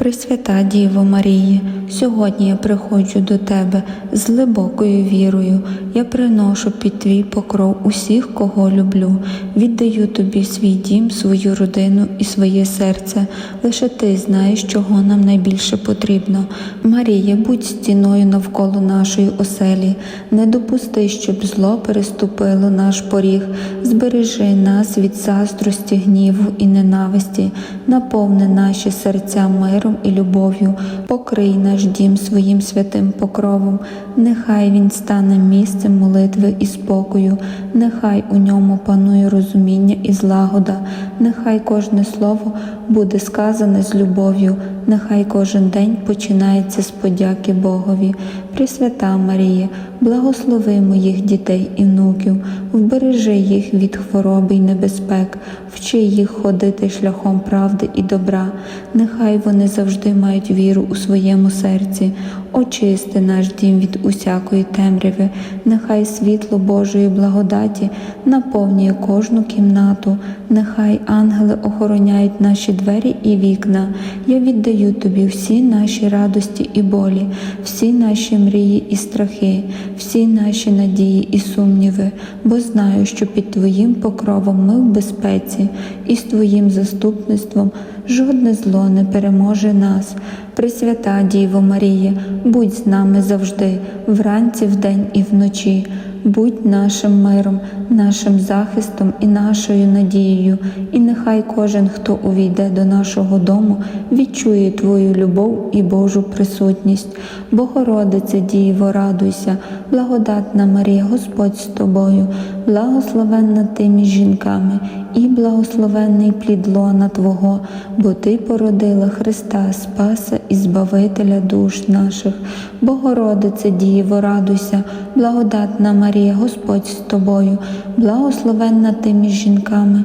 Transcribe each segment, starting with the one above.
Пресвята Діво Марії, сьогодні я приходжу до Тебе з глибокою вірою. Я приношу під Твій покров усіх, кого люблю. Віддаю Тобі свій дім, свою родину і своє серце. Лише Ти знаєш, чого нам найбільше потрібно. Марія, будь стіною навколо нашої оселі. Не допусти, щоб зло переступило наш поріг. Збережи нас від заздрості, гніву і ненависті. Наповни наші серця миром і любов'ю, покрий наш дім своїм святим покровом, нехай він стане місцем молитви і спокою, нехай у ньому панує розуміння і злагода, нехай кожне слово буде сказане з любов'ю, нехай кожен день починається з подяки Богові. Пресвята Марія, благослови моїх дітей і внуків, вбережи їх від хвороби й небезпек, вчи їх ходити шляхом правди і добра, нехай вони завжди мають віру у своєму серці, очисти наш дім від усякої темряви, нехай світло Божої благодаті наповнює кожну кімнату, нехай ангели охороняють наші двері і вікна. Я віддаю тобі всі наші радості і болі, всі наші мрії і страхи, всі наші надії і сумніви, бо знаю, що під Твоїм покровом ми в безпеці, і з Твоїм заступництвом жодне зло не переможе нас. Пресвята Діво Марія, будь з нами завжди, вранці, вдень і вночі. Будь нашим миром, нашим захистом і нашою надією, і нехай кожен, хто увійде до нашого дому, відчує Твою любов і Божу присутність. Богородице Діво, радуйся, благодатна Марія, Господь з тобою, благословенна ти між жінками, і благословенний плід лона Твого, бо Ти породила Христа, Спаса і Збавителя душ наших. Богородице Діво, радуйся, благодатна Марія, Господь з тобою, благословенна ти між жінками,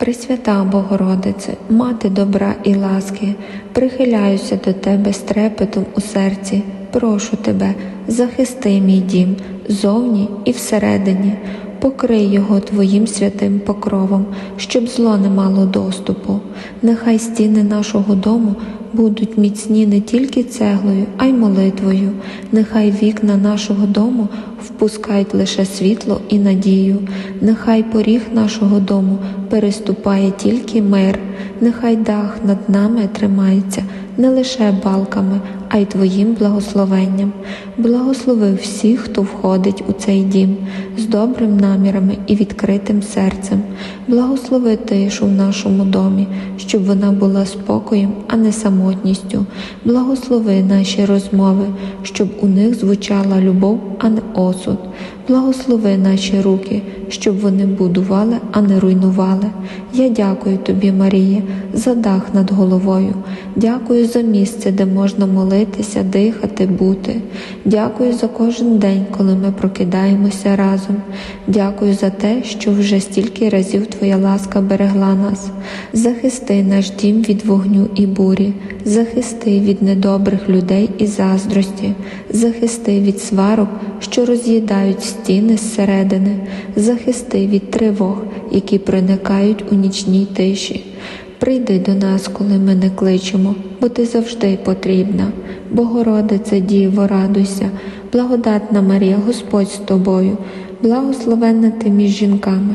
Пресвята Богородице, Мати добра і ласки, прихиляюся до Тебе з трепетом у серці, прошу Тебе, захисти мій дім зовні і всередині, покрий його Твоїм святим покровом, щоб зло не мало доступу. Нехай стіни нашого дому будуть міцні не тільки цеглою, а й молитвою. Нехай вікна нашого дому впускають лише світло і надію. Нехай поріг нашого дому переступає тільки мир, нехай дах над нами тримається не лише балками, а й Твоїм благословенням. Благослови всіх, хто входить у цей дім з добрим намірами і відкритим серцем. Благослови тишу в нашому домі, щоб вона була спокоєм, а не самотністю. Благослови наші розмови, щоб у них звучала любов, а не осуд. Благослови наші руки, щоб вони будували, а не руйнували. Я дякую тобі, Марія, за дах над головою. Дякую за місце, де можна молитися, дихати, бути. Дякую за кожен день, коли ми прокидаємося разом. Дякую за те, що вже стільки разів Твоя ласка берегла нас. Захисти наш дім від вогню і бурі, захисти від недобрих людей і заздрості, захисти від сварок, що роз'їдають стіни зсередини, захисти від тривог, які проникають у нічній тиші. Прийди до нас, коли ми не кличемо, бо ти завжди потрібна. Богородице, Діво, радуйся, благодатна Марія, Господь з тобою, благословенна ти між жінками,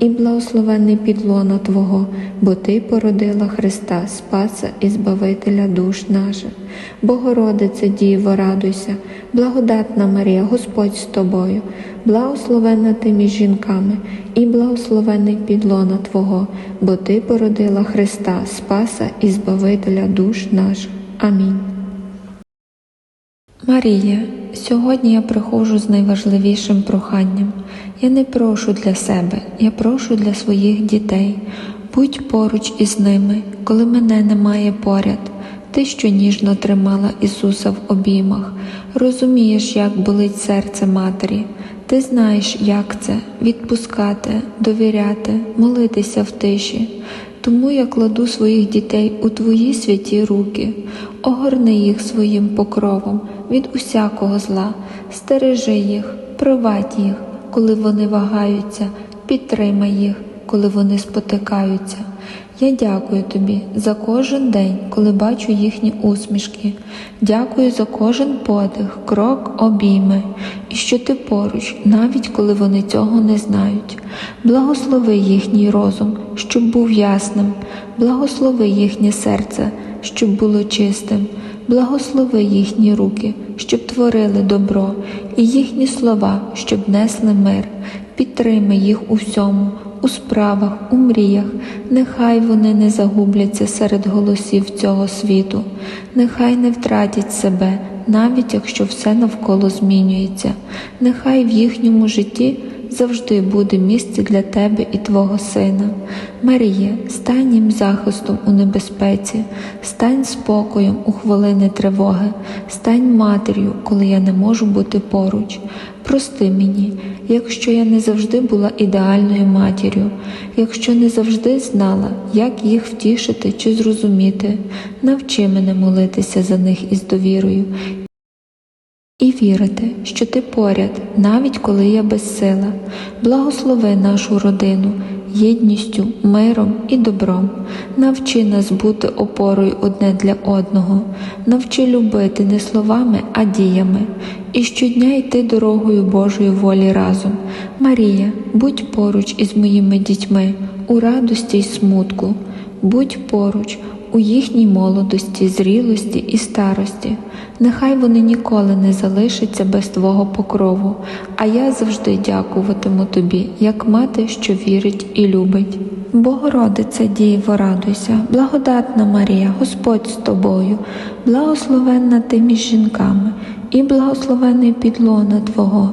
і благословений підлона Твого, бо Ти породила Христа, Спаса і Збавителя душ наших. Богородице, Діво, радуйся, благодатна Марія, Господь з тобою, благословенна ти між жінками, і благословений підлона Твого, бо Ти породила Христа, Спаса і Збавителя душ наших. Амінь. Марія, сьогодні я приходжу з найважливішим проханням. Я не прошу для себе, я прошу для своїх дітей. Будь поруч із ними, коли мене немає поряд. Ти, що ніжно тримала Ісуса в обіймах, розумієш, як болить серце матері. Ти знаєш, як це відпускати, довіряти, молитися в тиші. Тому я кладу своїх дітей у твої святі руки, огорни їх своїм покровом від усякого зла, стережи їх, провадь їх, коли вони вагаються, підтримай їх, коли вони спотикаються. Я дякую тобі за кожен день, коли бачу їхні усмішки. Дякую за кожен подих, крок, обійми, і що ти поруч, навіть коли вони цього не знають. Благослови їхній розум, щоб був ясним, благослови їхнє серце, щоб було чистим, благослови їхні руки, щоб творили добро, і їхні слова, щоб несли мир. Підтримай їх у всьому, у справах, у мріях, нехай вони не загубляться серед голосів цього світу, нехай не втратять себе, навіть якщо все навколо змінюється, нехай в їхньому житті завжди буде місце для тебе і твого сина. Марія, стань їм захистом у небезпеці, стань спокоєм у хвилини тривоги, стань матір'ю, коли я не можу бути поруч. Прости мені, якщо я не завжди була ідеальною матір'ю, якщо не завжди знала, як їх втішити чи зрозуміти, навчи мене молитися за них із довірою і вірити, що ти поряд, навіть коли я безсила. Благослови нашу родину єдністю, миром і добром. Навчи нас бути опорою одне для одного, навчи любити не словами, а діями, і щодня йти дорогою Божої волі разом. Марія, будь поруч із моїми дітьми у радості й смутку, будь поруч у їхній молодості, зрілості і старості. Нехай вони ніколи не залишаться без Твого покрову, а я завжди дякуватиму Тобі, як мати, що вірить і любить. Богородице Дієво, радуйся, благодатна Марія, Господь з тобою, благословенна ти між жінками, і благословений підлона Твого,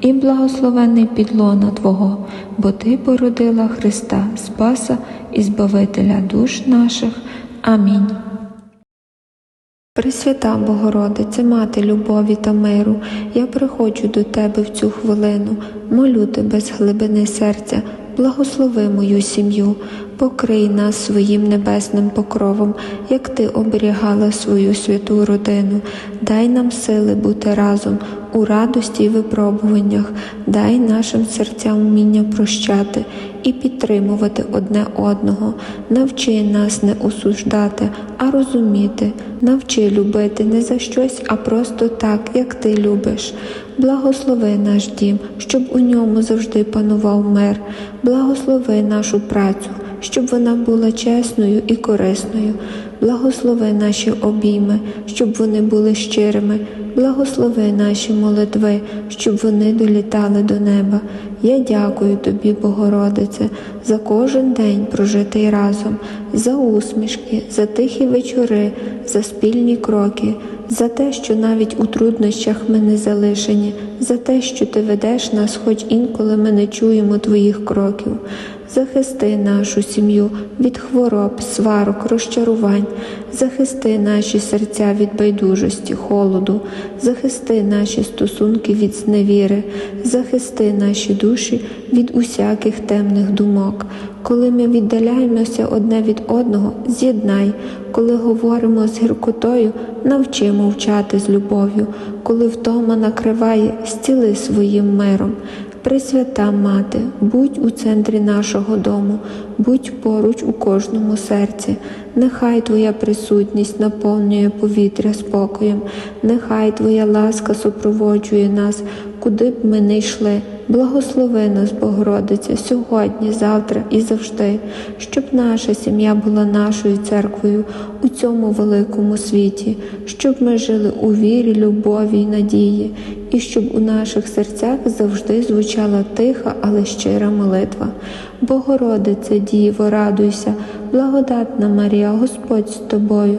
і благословений підлона Твого, бо Ти породила Христа, Спаса і Збавителя душ наших. Амінь. Пресвята Богородице, Мати любові та миру, я приходжу до Тебе в цю хвилину, молю Тебе з глибини серця, благослови мою сім'ю, покрий нас своїм небесним покровом, як Ти оберігала свою святу родину, дай нам сили бути разом у радості й випробуваннях, дай нашим серцям вміння прощати і підтримувати одне одного, навчи нас не осуждати, а розуміти, навчи любити не за щось, а просто так, як ти любиш. Благослови наш дім, щоб у ньому завжди панував мир, благослови нашу працю, щоб вона була чесною і корисною. Благослови наші обійми, щоб вони були щирими, благослови наші молитви, щоб вони долітали до неба. Я дякую тобі, Богородице, за кожен день прожитий разом, за усмішки, за тихі вечори, за спільні кроки, за те, що навіть у труднощах ми не залишені, за те, що ти ведеш нас, хоч інколи ми не чуємо твоїх кроків. Захисти нашу сім'ю від хвороб, сварок, розчарувань, захисти наші серця від байдужості, холоду, захисти наші стосунки від зневіри, захисти наші душі від усяких темних думок. Коли ми віддаляємося одне від одного, з'єднай, коли говоримо з гіркотою, навчи мовчати з любов'ю, коли втома накриває, зціли своїм миром. Пресвята Мати, будь у центрі нашого дому, будь поруч у кожному серці, нехай Твоя присутність наповнює повітря спокоєм, нехай Твоя ласка супроводжує нас куди б ми не йшли. Благослови нас, Богородиця, сьогодні, завтра і завжди, щоб наша сім'я була нашою церквою у цьому великому світі, щоб ми жили у вірі, любові й надії, і щоб у наших серцях завжди звучала тиха, але щира молитва. Богородице, Діво, радуйся, благодатна Марія, Господь з тобою,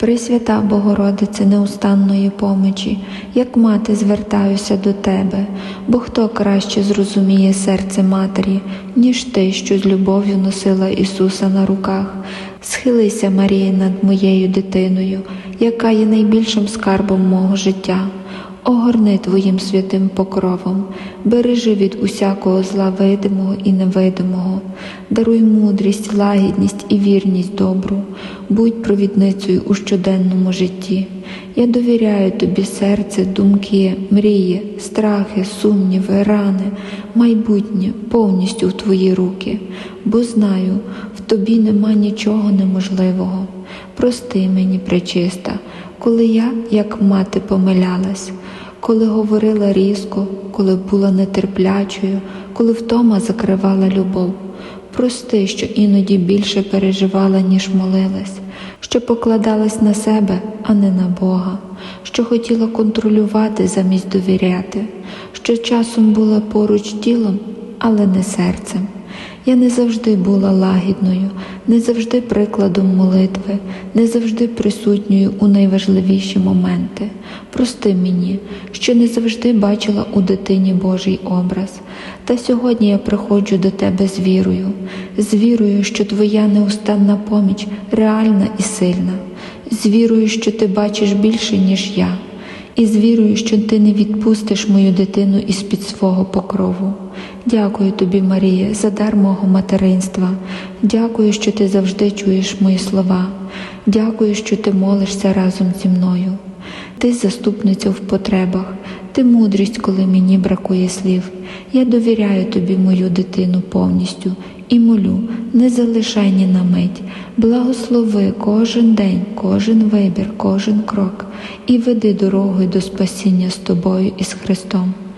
Пресвята Богородице неустанної помочі, як мати звертаюся до Тебе, бо хто краще зрозуміє серце Матері, ніж ти, що з любов'ю носила Ісуса на руках. Схилися, Марія, над моєю дитиною, яка є найбільшим скарбом мого життя. Огорни Твоїм святим покровом, бережи від усякого зла видимого і невидимого, даруй мудрість, лагідність і вірність добру, будь провідницею у щоденному житті. Я довіряю тобі серце, думки, мрії, страхи, сумніви, рани, майбутнє повністю в твої руки, бо знаю, в тобі нема нічого неможливого. Прости мені, пречиста, коли я, як мати, помилялась, коли говорила різко, коли була нетерплячою, коли втома закривала любов. Прости, що іноді більше переживала, ніж молилась, що покладалась на себе, а не на Бога, що хотіла контролювати замість довіряти, що часом була поруч тілом, але не серцем. Я не завжди була лагідною, не завжди прикладом молитви, не завжди присутньою у найважливіші моменти. Прости мені, що не завжди бачила у дитині Божий образ. Та сьогодні я приходжу до тебе з вірою, з вірою, що твоя неустанна поміч реальна і сильна, з вірою, що ти бачиш більше, ніж я і з вірою, що ти не відпустиш мою дитину із під свого покрову. Дякую тобі, Марія, за дар мого материнства. Дякую, що ти завжди чуєш мої слова. Дякую, що ти молишся разом зі мною. Ти заступниця в потребах, ти мудрість, коли мені бракує слів. Я довіряю тобі мою дитину повністю і молю, не залишай ні на мить, благослови кожен день, кожен вибір, кожен крок і веди дорогою до спасіння з тобою і з Христом.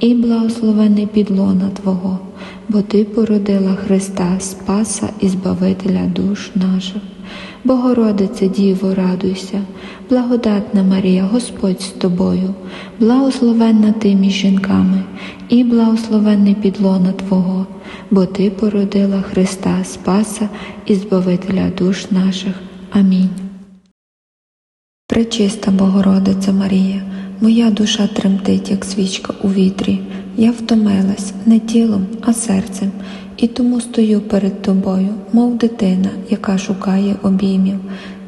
і благословений підлона Твого, бо Ти породила Христа, Спаса і Збавителя душ наших. Богородице Діво, радуйся, благодатна Марія, Господь з тобою, благословенна ти між жінками, і благословенний підлона Твого, бо Ти породила Христа, Спаса і Збавителя душ наших. Амінь. Пречиста Богородице Марія, моя душа тремтить, як свічка у вітрі. Я втомилась не тілом, а серцем, і тому стою перед тобою, мов дитина, яка шукає обіймів.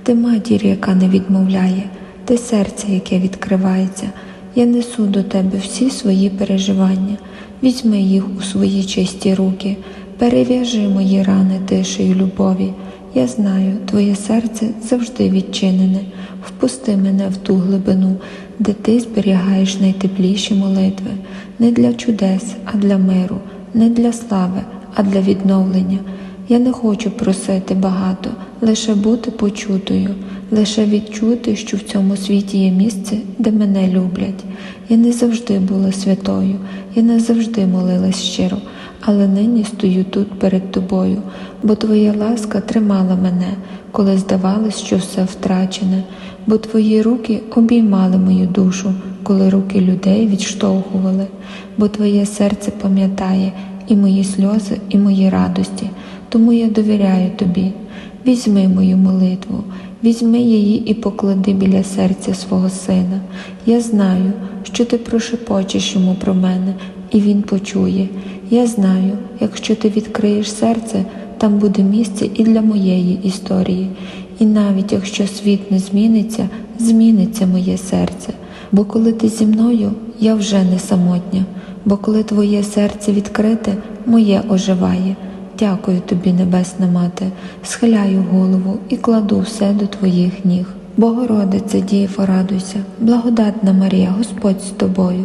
Ти матір, яка не відмовляє, ти серце, яке відкривається. Я несу до тебе всі свої переживання, візьми їх у свої чисті руки, перев'яжи мої рани тишею любові. Я знаю, твоє серце завжди відчинене. Впусти мене в ту глибину, де ти зберігаєш найтепліші молитви, не для чудес, а для миру, не для слави, а для відновлення. Я не хочу просити багато, лише бути почутою, лише відчути, що в цьому світі є місце, де мене люблять. Я не завжди була святою, я не завжди молилась щиро, але нині стою тут перед тобою, бо твоя ласка тримала мене, коли здавалось, що все втрачене, бо твої руки обіймали мою душу, коли руки людей відштовхували, бо твоє серце пам'ятає і мої сльози, і мої радості, тому я довіряю тобі. Візьми мою молитву, візьми її і поклади біля серця свого сина. Я знаю, що ти прошепочеш йому про мене, і він почує. Я знаю, якщо ти відкриєш серце, там буде місце і для моєї історії. І навіть якщо світ не зміниться, зміниться моє серце. Бо коли ти зі мною, я вже не самотня, бо коли твоє серце відкрите, моє оживає. Дякую тобі, Небесна Мати, схиляю голову і кладу все до твоїх ніг. Богородице, Дієво, радуйся, благодатна Марія, Господь з тобою,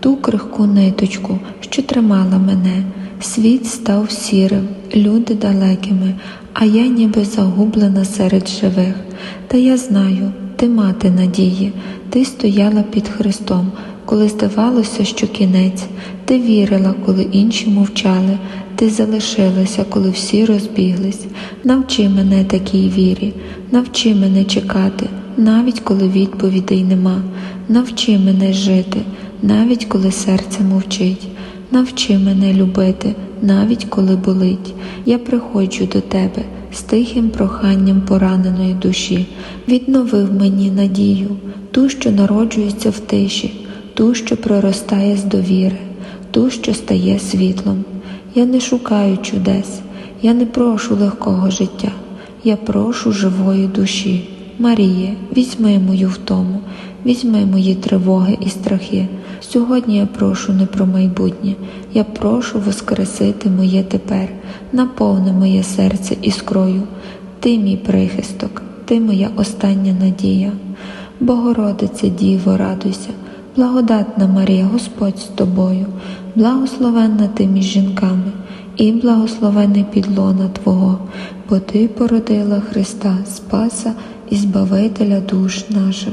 ту крихку ниточку, що тримала мене. Світ став сірим, люди далекими, а я ніби загублена серед живих. Та я знаю, ти мати надії, ти стояла під Христом, коли здавалося, що кінець, ти вірила, коли інші мовчали, ти залишилася, коли всі розбіглись. Навчи мене такій вірі, навчи мене чекати, навіть коли відповідей нема. Навчи мене жити, навіть коли серце мовчить. Навчи мене любити, навіть коли болить. Я приходжу до тебе з тихим проханням пораненої душі. Відновив мені надію, ту, що народжується в тиші, ту, що проростає з довіри, ту, що стає світлом. Я не шукаю чудес, я не прошу легкого життя, я прошу живої душі. Маріє, візьми мою втому, візьми мої тривоги і страхи. Сьогодні я прошу не про майбутнє, я прошу воскресити моє тепер, наповни моє серце іскрою. Ти мій прихисток, ти моя остання надія. Богородице, Діво, радуйся, благодатна Марія, Господь з тобою, благословенна ти між жінками, і благословений підлона Твого, бо Ти породила Христа, Спаса і Збавителя душ наших.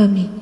Амінь.